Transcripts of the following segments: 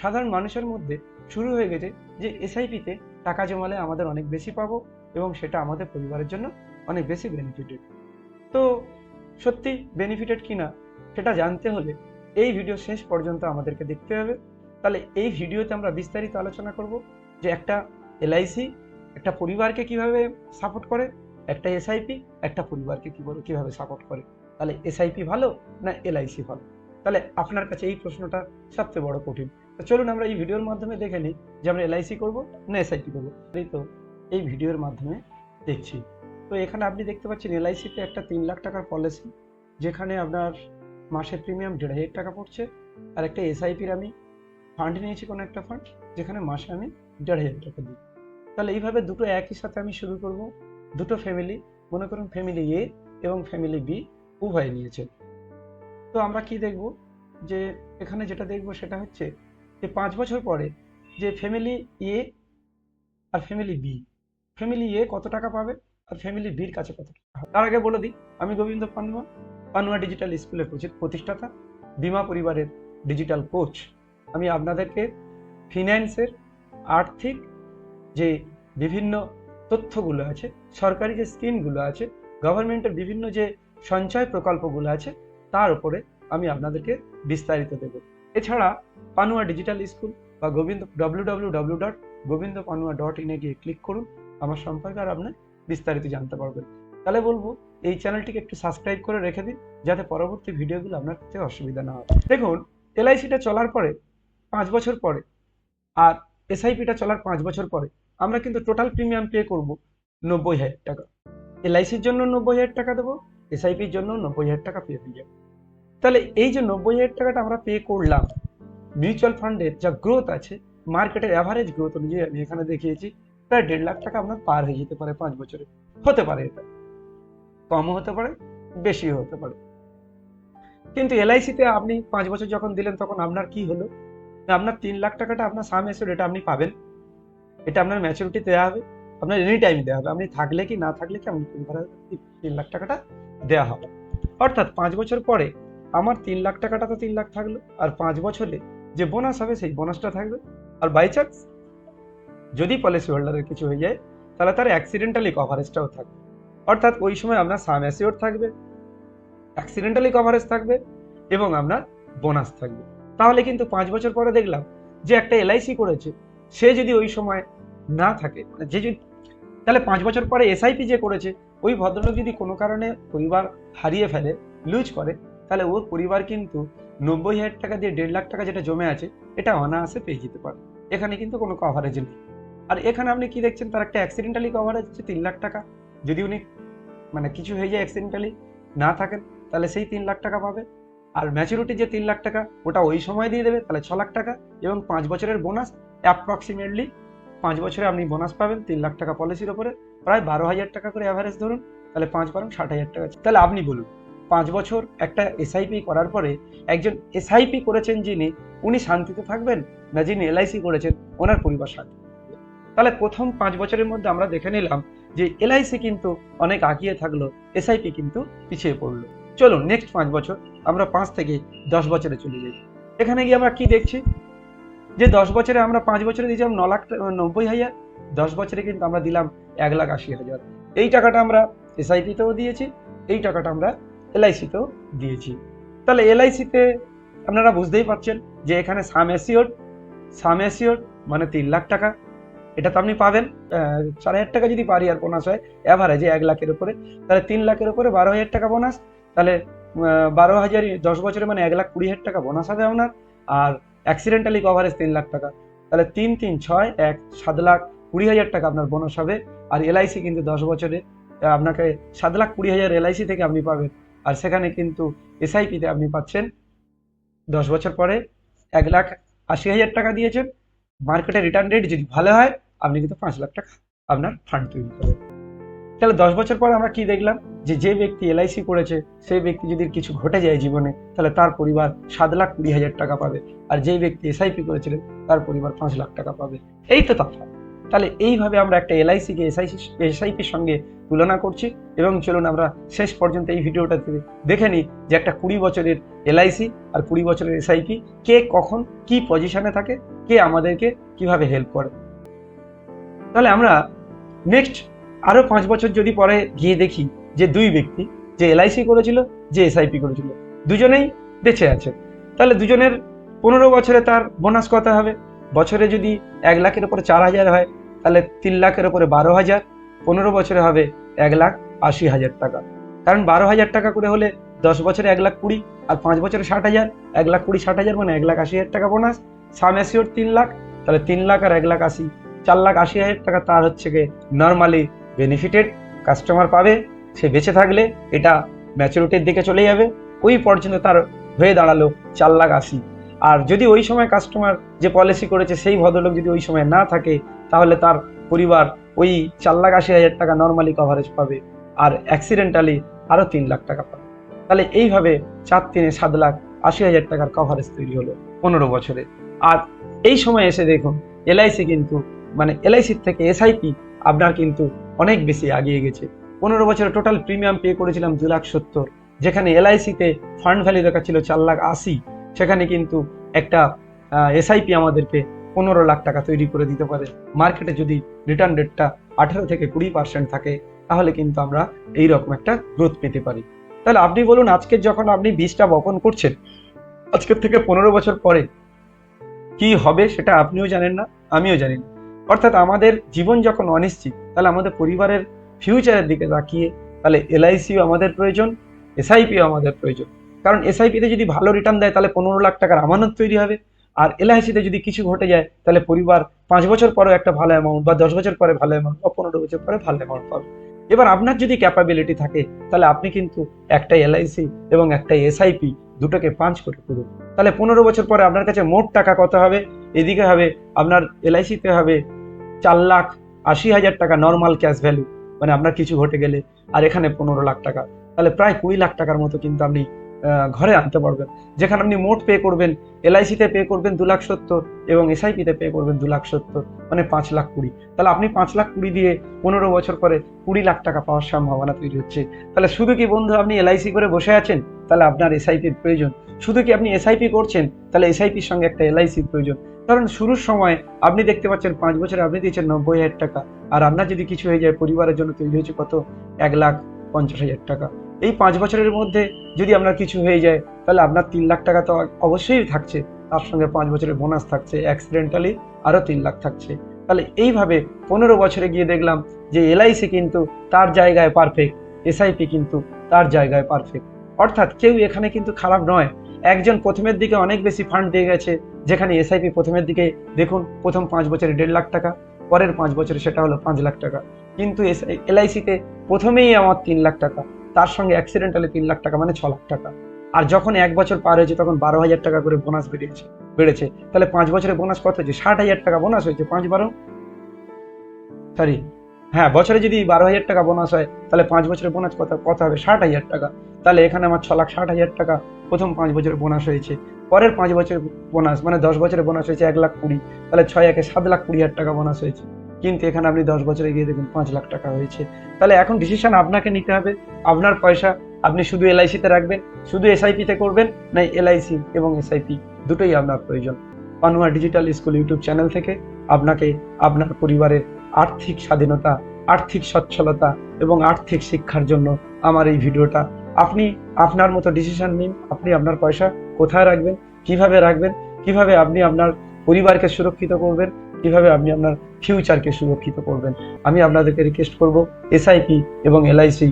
সাধারণ মানুষের মধ্যে শুরু হয়ে গেছে যে এসআইপিতে টাকা জমালে আমাদের অনেক বেশি পাবো এবং সেটা আমাদের পরিবারের জন্য অনেক বেশি বেনিফিটেড তো সত্যি বেনিফিটেড কিনা সেটা জানতে হলে এই ভিডিও শেষ পর্যন্ত আমাদেরকে দেখতে হবে। তাহলে এই ভিডিওতে আমরা বিস্তারিত আলোচনা করব যে একটা এলআইসি একটা পরিবারকে কীভাবে সাপোর্ট করে, একটা এসআইপি একটা পরিবারকে কি কীভাবে সাপোর্ট করে? তাহলে এসআইপি ভালো না এলআইসি ভালো? তাহলে আপনার কাছে এই প্রশ্নটা সবচেয়ে বড় কঠিন। তো চলুন আমরা এই ভিডিওর মাধ্যমে দেখে নিই যে আমরা এলআইসি করব না এসআইপি করব। এই তো, এই ভিডিওর মাধ্যমে দেখছি। তো এখানে আপনি দেখতে পাচ্ছেন এলআইসিতে একটা তিন লাখ টাকার পলিসি যেখানে আপনার মাসের প্রিমিয়াম দেড় হাজার টাকা পড়ছে, আর একটা এসআইপির আমি ফান্ড নিয়েছি কোনো একটা ফান্ড যেখানে মাসে আমি দেড় হাজার টাকা দিই। তাহলে এইভাবে দুটো একই সাথে আমি শুরু করব। দুটো ফ্যামিলি মনে করুন ফ্যামিলি এ এবং ফ্যামিলি বি উভয় নিয়েছে। তো আমরা কি দেখব? যে এখানে যেটা দেখব সেটা হচ্ছে যে পাঁচ বছর পরে যে ফ্যামিলি এ আর ফ্যামিলি বি ফ্যামিলি এ কত টাকা পাবে আর ফ্যামিলি বির কাছে কত টাকা তার আগে বলে দিই, আমি গোবিন্দ পানুয়া পানুয়া ডিজিটাল স্কুলের প্রতিষ্ঠাতা, বিমা পরিবারের ডিজিটাল কোচ আমি আপনাদেরকে ফিন্যান্সের আর্থিক যে বিভিন্ন তথ্যগুলো আছে, সরকারি যে স্কিমগুলো আছে গভর্নমেন্টের বিভিন্ন যে সঞ্চয় প্রকল্পগুলো আছে, তার উপরে আমি আপনাদেরকে বিস্তারিত দেব। এছাড়া পানুয়া ডিজিটাল স্কুল বা Gobinda W W W dot Gobinda Panua dot ইনে গিয়ে ক্লিক করুন, আমার সম্পর্কে আর আপনি বিস্তারিত জানতে পারবেন। তাহলে বলব, এই চ্যানেলটিকে একটু সাবস্ক্রাইব করে রেখে দিন, যাতে পরবর্তী ভিডিওগুলো আপনার কাছে অসুবিধা না হয়। দেখুন, এলআইসিটা চলার পরে পাঁচ বছর পরে আর এসআইপিটা চলার পাঁচ বছর পরে আমরা কিন্তু টোটাল প্রিমিয়াম পে করব নব্বই হাজার টাকা। এলআইসির জন্য নব্বই হাজার টাকা দেবো, এসআইপির জন্য নব্বই হাজার টাকা পে হয়ে যাবে। তাহলে এই যে নব্বই হাজার টাকাটা আমরা পে করলাম মিউচুয়াল ফান্ডের যা গ্রোথ আছে মার্কেটের অ্যাভারেজ গ্রোথ অনুযায়ী আমি এখানে দেখিয়েছি, প্রায় দেড় লাখ টাকা আপনার পার হয়ে যেতে পারে পাঁচ বছরে। হতে পারে এটা। কমও হতে পারে বেশিও হতে পারে। কিন্তু এলআইসিতে আপনি পাঁচ বছর যখন দিলেন, তখন আপনার কি হলো? আপনার তিন লাখ টাকাটা আপনার সাম এসে এটা আপনি পাবেন। এটা আপনার ম্যাচুরিটি দেওয়া হবে। আপনার এনি টাইম দেওয়া হবে। আপনি থাকলে কি না থাকলে কি আপনি তিন লাখ টাকাটা দেওয়া হবে। অর্থাৎ পাঁচ বছর পরে আমার তিন লাখ টাকাটা তো তিন লাখ থাকল। আর পাঁচ বছরে যে বোনাস হবে সেই বোনাসটা থাকবে। আর বাই চান্স যদি পলিসি হোল্ডারের কিছু হয়ে যায়, তাহলে তার অ্যাক্সিডেন্টালি কভারেজটাও থাকবে। অর্থাৎ ওই সময় আপনার সাম অ্যাসিওর থাকবে অ্যাক্সিডেন্টালি কভারেজ থাকবে এবং আপনার বোনাস থাকবে। তাহলে কিন্তু পাঁচ বছর পরে দেখলাম যে একটা এলআইসি করেছে, সে যদি ওই সময় না থাকে মানে যে যদি তাহলে পাঁচ বছর পরে এসআইপি যে করেছে, ওই ভদ্রলোক যদি কোনো কারণে পরিবার হারিয়ে ফেলে লুজ করে তাহলে ওর পরিবার কিন্তু নব্বই হাজার টাকা দিয়ে দেড় লাখ টাকা যেটা জমে আছে, এটা অনায়াসে পেয়ে যেতে পারে। এখানে কিন্তু কোনো কভারেজ নেই। আর এখানে আপনি কি দেখছেন? তার একটা অ্যাক্সিডেন্টালি কভারেজ হচ্ছে তিন লাখ টাকা। যদি উনি মানে কিছু হয়ে যায় অ্যাক্সিডেন্টালি না থাকেন, তাহলে সেই তিন লাখ টাকা পাবে। আর ম্যাচুরিটি যে তিন লাখ টাকা, ওটা ওই সময় দিয়ে দেবে, তাহলে ছ লাখ টাকা এবং পাঁচ বছরের বোনাস অ্যাপ্রক্সিমেটলি পাঁচ বছরে আপনি বোনাস পাবেন তিন লাখ টাকা পলিসির ওপরে। প্রায় বারো হাজার টাকা করে অ্যাভারেজ ধরুন, তাহলে পাঁচ, বারো, ষাট হাজার টাকা। তাহলে আপনি বলুন পাঁচ বছর একটা এসআইপি করার পরে একজন এসআইপি করেছেন যিনি, উনি শান্তিতে থাকবেন না যিনি এলআইসি করেছেন, ওনার পরিবার শান্তি। তাহলে প্রথম পাঁচ বছরের মধ্যে আমরা দেখে নিলাম যে এলআইসি কিন্তু অনেক আগিয়ে থাকল এসআইপি কিন্তু পিছিয়ে পড়ল। চলুন নেক্সট পাঁচ বছর, আমরা পাঁচ থেকে দশ বছরে চলে যাই। এখানে গিয়ে আমরা কি দেখছি? যে দশ বছরে আমরা পাঁচ বছরে দিয়েছিলাম ন লাখ, নব্বই হাজার, দশ বছরে কিন্তু আমরা দিলাম এক লাখ আশি হাজার। এই টাকাটা আমরা এসআইপিতেও দিয়েছি, এই টাকাটা আমরা এলআইসিতেও দিয়েছি। তাহলে এলআইসিতে আপনারা বুঝতেই পারছেন যে এখানে সাম অ্যাসিওর সাম অ্যাসিওর মানে তিন লাখ টাকা। এটা তো আপনি পাবেন চার হাজার টাকা যদি পারি আর বোনাস হয় অ্যাভারেজে এক লাখের উপরে। তাহলে তিন লাখের উপরে বারো হাজার টাকা বোনাস তাহলে বারো হাজার দশ বছরে মানে এক লাখ কুড়ি হাজার টাকা বোনাস হবে আপনার। আর অ্যাক্সিডেন্টালি কভারেজ তিন লাখ টাকা। তাহলে তিন তিন, ছয়, এক, সাত লাখ কুড়ি হাজার টাকা আপনার বোনাস হবে। আর এলআইসি কিন্তু দশ বছরে আপনাকে সাত লাখ কুড়ি হাজার এলআইসি থেকে আপনি পাবেন। আর সেখানে কিন্তু এসআইপিতে আপনি পাচ্ছেন, দশ বছর পরে এক লাখ আশি হাজার টাকা দিয়েছেন। মার্কেটের রিটার্ন রেট যদি ভালো হয়, আপনি কিন্তু পাঁচ লাখ টাকা আপনার ফান্ড তৈরি করবেন। তাহলে দশ বছর পর আমরা কি দেখলাম? যে যে ব্যক্তি এলআইসি করেছে সেই ব্যক্তি যদি কিছু ঘটে যায় জীবনে, তাহলে তার পরিবার সাত লাখ কুড়ি হাজার টাকা পাবে। আর যেই ব্যক্তি এসআইপি করেছিলেন, তার পরিবার পাঁচ লাখ টাকা পাবে। এই তো তফাৎ তাহলে এইভাবে আমরা একটা এলআইসিকে এসআইসি এসআইপির সঙ্গে তুলনা করছি এবং চলুন আমরা শেষ পর্যন্ত এই ভিডিওটাতে দেখে নিই যে একটা কুড়ি বছরের এলআইসি আর কুড়ি বছরের এসআইপি কে কখন কি পজিশনে থাকে, কে আমাদেরকে কীভাবে হেল্প করে। তাহলে আমরা নেক্সট আরও পাঁচ বছর যদি পরে গিয়ে দেখি যে দুই ব্যক্তি যে এলআইসি করেছিল, যে এসআইপি করেছিল, দুজনেই বেঁচে আছে। তাহলে দুজনের পনেরো বছরে তার বোনাস কত হবে? বছরে যদি এক লাখের উপরে চার হাজার হয় তাহলে তিন লাখের ওপরে বারো হাজার, পনেরো বছরে হবে এক লাখ আশি হাজার টাকা। কারণ বারো হাজার টাকা করে হলে দশ বছরে এক লাখ কুড়ি, আর পাঁচ বছরে ষাট হাজার, এক লাখ কুড়ি, ষাট হাজার মানে এক লাখ আশি হাজার টাকা বোনাস সাম অ্যাসিওর তিন লাখ, তাহলে তিন লাখ আর এক লাখ আশি, চার লাখ আশি হাজার টাকা তার হচ্ছে গিয়ে নর্মালি বেনিফিটেড কাস্টমার পাবে, সে বেঁচে থাকলে এটা ম্যাচুরিটির দিকে চলে যাবে, ওই পর্যন্ত তার হয়ে দাঁড়াল চার লাখ আশি। আর যদি ওই সময় কাস্টমার যে পলিসি করেছে, সেই ভদ্রলোক যদি ওই সময় না থাকে তাহলে তার পরিবার ওই চার লাখ আশি হাজার টাকা নর্মালি কভারেজ পাবে আর অ্যাক্সিডেন্টালি আরও তিন লাখ টাকা পাবে। তাহলে এইভাবে চার তিনে সাত লাখ আশি হাজার টাকার কভারেজ তৈরি হলো পনেরো বছরে। আর এই সময় এসে দেখুন এলআইসি কিন্তু মানে এলআইসির থেকে এসআইপি আপনার কিন্তু অনেক বেশি এগিয়ে গেছে। পনেরো বছরে টোটাল প্রিমিয়াম পে করেছিলাম দু লাখ সত্তর। যেখানে এলআইসিতে ফান্ড ভ্যালু দেখাচ্ছিল চার লাখ আশি। সেখানে কিন্তু একটা এসআইপি আমাদেরকে পনেরো লাখ টাকা তৈরি করে দিতে পারে। মার্কেটে যদি রিটার্ন রেটটা আঠেরো থেকে কুড়ি পার্সেন্ট থাকে, তাহলে কিন্তু আমরা এই রকম একটা গ্রোথ পেতে পারি। তাহলে আপনি বলুন, আজকে যখন আপনি বীজটা বপন করছেন, আজকের থেকে পনেরো বছর পরে কি হবে সেটা আপনিও জানেন না, আমিও জানি না। অর্থাৎ আমাদের জীবন যখন অনিশ্চিত, তাহলে আমাদের পরিবারের ফিউচারের দিকে তাকিয়ে, তাহলে এলআইসিও আমাদের প্রয়োজন, এসআইপিও আমাদের প্রয়োজন। কারণ এসআইপিতে যদি ভালো রিটার্ন দেয়, তাহলে পনেরো লাখ টাকার আমানত তৈরি হবে। আর এলআইসিতে যদি কিছু ঘটে যায়, তাহলে পরিবার পাঁচ বছর পরেও একটা ভালো অ্যামাউন্ট বা দশ বছর পরে ভালো অ্যামাউন্ট বা পনেরো বছর পরে ভালো অ্যামাউন্ট পাবে। এবার আপনার যদি ক্যাপাবিলিটি থাকে, তাহলে আপনি কিন্তু একটা এলআইসি এবং একটা এসআইপি দুটোকে পাঁচ করে করুন তাহলে পনেরো বছর পরে আপনার কাছে মোট টাকা কত হবে? এদিকে হবে আপনার এলআইসিতে হবে চার লাখ আশি হাজার টাকা নর্মাল ক্যাশ ভ্যালু মানে আপনার কিছু ঘটে গেলে, আর এখানে পনেরো লাখ টাকা। তাহলে প্রায় কুড়ি লাখ টাকার মতো কিন্তু আপনি ঘরে আনতে পারবেন। যেখানে আপনি মোট পে করবেন এলআইসিতে পে করবেন দু লাখ সত্তর এবং এসআইপিতে পে করবেন দু লাখ সত্তর মানে পাঁচ লাখ কুড়ি। তাহলে আপনি পাঁচ লাখ কুড়ি দিয়ে পনেরো বছর পরে কুড়ি লাখ টাকা পাওয়ার সম্ভাবনা তৈরি হচ্ছে। তাহলে শুধু কি বন্ধু আপনি এলআইসি করে বসে আছেন? তাহলে আপনার এসআইপির প্রয়োজন। শুধু কি আপনি এসআইপি করছেন? তাহলে এসআইপির সঙ্গে একটা এলআইসির প্রয়োজন। কারণ শুরুর সময় আপনি দেখতে পাচ্ছেন পাঁচ বছরে আপনি দিয়েছেন নব্বই হাজার টাকা। আর আপনার যদি কিছু হয়ে যায়, পরিবারের জন্য তৈরি হয়েছে কত? এক লাখ পঞ্চাশ হাজার টাকা। এই পাঁচ বছরের মধ্যে যদি আপনার কিছু হয়ে যায়, তাহলে আপনার তিন লাখ টাকা তো অবশ্যই থাকছে। তার সঙ্গে পাঁচ বছরের বোনাস থাকছে অ্যাক্সিডেন্টালি আরও তিন লাখ থাকছে। তাহলে এইভাবে পনেরো বছরে গিয়ে দেখলাম যে এলআইসি কিন্তু তার জায়গায় পারফেক্ট এসআইপি কিন্তু তার জায়গায় পারফেক্ট অর্থাৎ কেউ এখানে কিন্তু খারাপ নয়। একজন প্রথমের দিকে অনেক বেশি ফান্ড দিয়ে গেছে, যেখানে এসআইপি প্রথমের দিকে দেখুন, প্রথম পাঁচ বছরে দেড় লাখ টাকা, পরের পাঁচ বছরে সেটা হলো পাঁচ লাখ টাকা। কিন্তু এস এলআইসিতে প্রথমেই আমার তিন লাখ টাকা। তার সঙ্গে অ্যাক্সিডেন্টালি তিন লাখ টাকা মানে ছ লাখ টাকা। আর যখন এক বছর পার হয়েছে, তখন বারো হাজার টাকা করে বোনাস বেড়েছে বেড়েছে। তাহলে পাঁচ বছরের বোনাস কত হয়েছে? ষাট হাজার টাকা বোনাস হয়েছে, পাঁচ বারো? সরি হ্যাঁ বছরে যদি বারো হাজার টাকা বোনাস হয়, তাহলে পাঁচ বছরের বোনাস কত কত হবে? ষাট হাজার টাকা। তাহলে এখানে আমার ছ লাখ ষাট হাজার টাকা প্রথম পাঁচ বছরের বোনাস হয়েছে। পরের পাঁচ বছরের বোনাস মানে দশ বছরের বোনাস হয়েছে এক লাখ কুড়ি। তাহলে ছয় একে সাত লাখ কুড়ি হাজার টাকা বোনাস হয়েছে। কিন্তু এখানে আপনি দশ বছরে গিয়ে দেখুন, পাঁচ লাখ টাকা হয়েছে। তাহলে এখন ডিসিশন আপনাকে নিতে হবে। আপনার পয়সা আপনি শুধু এলআইসিতে রাখবেন, শুধু এসআইপিতে করবেন না এলআইসি এবং এসআইপি দুটোই আপনার প্রয়োজন। Panua digital school YouTube channel থেকে আপনাকে আপনার পরিবারের আর্থিক স্বাধীনতা, আর্থিক সচ্ছলতা এবং আর্থিক শিক্ষার জন্য আমার এই ভিডিওটা। আপনি আপনার মতো ডিসিশন নিন, আপনি আপনার পয়সা কোথায় রাখবেন, কীভাবে রাখবেন, কীভাবে আপনি আপনার পরিবারকে সুরক্ষিত করবেন, কীভাবে আপনি আপনার ফিউচারকে সুরক্ষিত করবেন। আমি আপনাদেরকে রিকোয়েস্ট করব এসআইপি এবং এলআইসি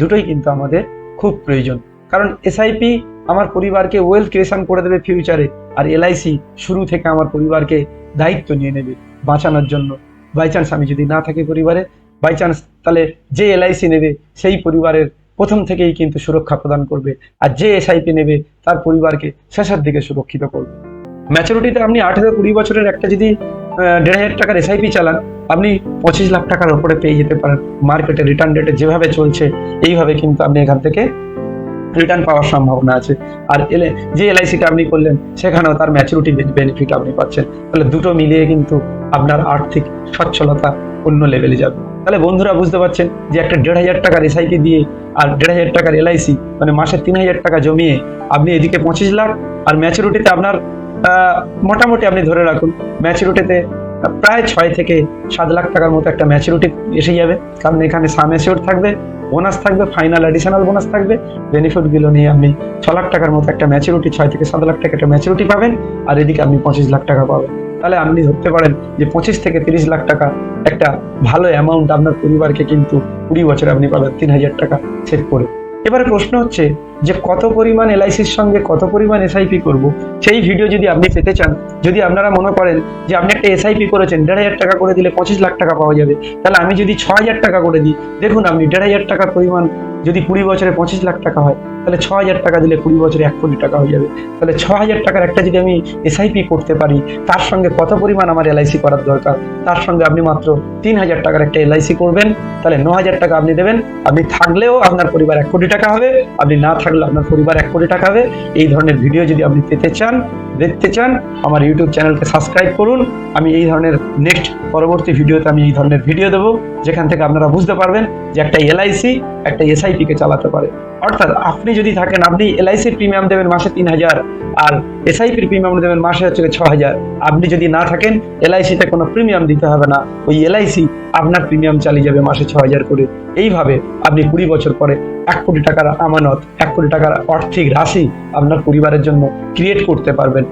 দুটোই কিন্তু আমাদের খুব প্রয়োজন। কারণ এসআইপি আমার পরিবারকে ওয়েলথ ক্রিয়েশন করে দেবে ফিউচারে আর এলআইসি শুরু থেকে আমার পরিবারকে দায়িত্ব নিয়ে নেবে বাঁচানোর জন্য। বাই চান্স আমি যদি না থাকি পরিবারে বাই চান্স তাহলে যে এলআইসি নেবে, সেই পরিবারের প্রথম থেকেই কিন্তু সুরক্ষা প্রদান করবে, আর যে এসআইপি নেবে, তার পরিবারকে শেষের দিকে সুরক্ষিত করবে। ম্যাচুরিটিতে আপনি আঠেরো কুড়ি বছরের একটা যদি দেড় হাজার টাকার এসআইপি চালান, আপনি পঁচিশ লাখ টাকার উপরে পেয়ে যেতে পারেন। মার্কেটে রিটার্ন রেটে যেভাবে চলছে, এইভাবে কিন্তু আপনি এখান থেকে রিটার্ন পাওয়ার সম্ভাবনা আছে। আর এলে যে এলআইসিটা আপনি করলেন, সেখানেও তার ম্যাচুরিটি বেনিফিট আপনি পাচ্ছেন। তাহলে দুটো মিলিয়ে কিন্তু আপনার আর্থিক সচ্ছলতা অন্য লেভেলে যাবে। তাহলে বন্ধুরা বুঝতে পারছেন যে একটা দেড় হাজার টাকার এসআইপি দিয়ে আর দেড় হাজার টাকার এলআইসি মানে মাসে তিন হাজার টাকা জমিয়ে আপনি এদিকে পঁচিশ লাখ, আর ম্যাচুরিটিতে আপনার মোটামুটি আপনি ধরে রাখুন ম্যাচুরিটিতে প্রায় ছয় থেকে সাত লাখ টাকার মতো একটা ম্যাচুরিটি এসে যাবে। কারণ এখানে সাম অ্যাসিওর থাকবে বোনাস থাকবে ফাইনাল অ্যাডিশনাল বোনাস থাকবে। বেনিফিটগুলো নিয়ে আপনি ছ লাখ টাকার মতো একটা ম্যাচুরিটি ছয় থেকে সাত লাখ টাকা একটা ম্যাচুরিটি পাবেন আর এদিকে আপনি পঁচিশ লাখ টাকা পাবেন। তাহলে আপনি ধরতে পারেন যে পঁচিশ থেকে তিরিশ লাখ টাকা একটা ভালো অ্যামাউন্ট আপনার পরিবারকে কিন্তু কুড়ি বছরে আপনি পাবেন, তিন হাজার টাকা সেভ করে। এবারে প্রশ্ন হচ্ছে যে কত পরিমাণ এলআইসির সঙ্গে কত পরিমাণ এসআইপি করব, সেই ভিডিও যদি আপনি পেতে চান, যদি আপনারা মনে করেন যে আপনি একটা এসআইপি করেছেন, দেড় হাজার টাকা করে দিলে পঁচিশ লাখ টাকা পাওয়া যাবে, তাহলে আমি যদি ছ হাজার টাকা করে দিই, দেখুন আপনি দেড় হাজার টাকার পরিমাণ যদি কুড়ি বছরে পঁচিশ লাখ টাকা হয় তাহলে ছ হাজার টাকা দিলে কুড়ি বছরে এক কোটি টাকা হয়ে যাবে। তাহলে ছ হাজার টাকার একটা যদি আমি এসআইপি করতে পারি, তার সঙ্গে কত পরিমাণ আমার এলআইসি করার দরকার? তার সঙ্গে আপনি মাত্র তিন হাজার টাকার একটা এলআইসি করবেন। তাহলে ন হাজার টাকা আপনি দেবেন। আপনি থাকলেও আপনার পরিবার এক কোটি টাকা হবে। আপনি না থাকলেও আপনার পরিবার এক কোটি টাকা হবে। এই ধরনের ভিডিও যদি আপনি পেতে চান, দেখতে চান, আমার ইউটিউব চ্যানেলকে সাবস্ক্রাইব করুন। আমি এই ধরনের নেক্সট পরবর্তী ভিডিওতে আমি এই ধরনের ভিডিও দেবো, যেখান থেকে আপনারা বুঝতে পারবেন যে একটা এলআইসি একটা এসআইপি কে চালাতে পারে। অর্থাৎ আপনি যদি থাকেন, আপনি এলআইসির প্রিমিয়াম দেবেন মাসে তিন হাজার, আর এসআইপির প্রিমিয়াম দেবেন মাসে হচ্ছে ছ হাজার। আপনি যদি না থাকেন এলআইসিতে কোনো প্রিমিয়াম দিতে হবে না। ওই এলআইসি আপনার প্রিমিয়াম চালিয়ে যাবে মাসে ছ হাজার করে। এইভাবে আপনি কুড়ি বছর পরে এক কোটি টাকার আমানত, এক কোটি টাকার অর্থিক রাশি আপনার পরিবারের জন্য ক্রিয়েট করতে পারবেন।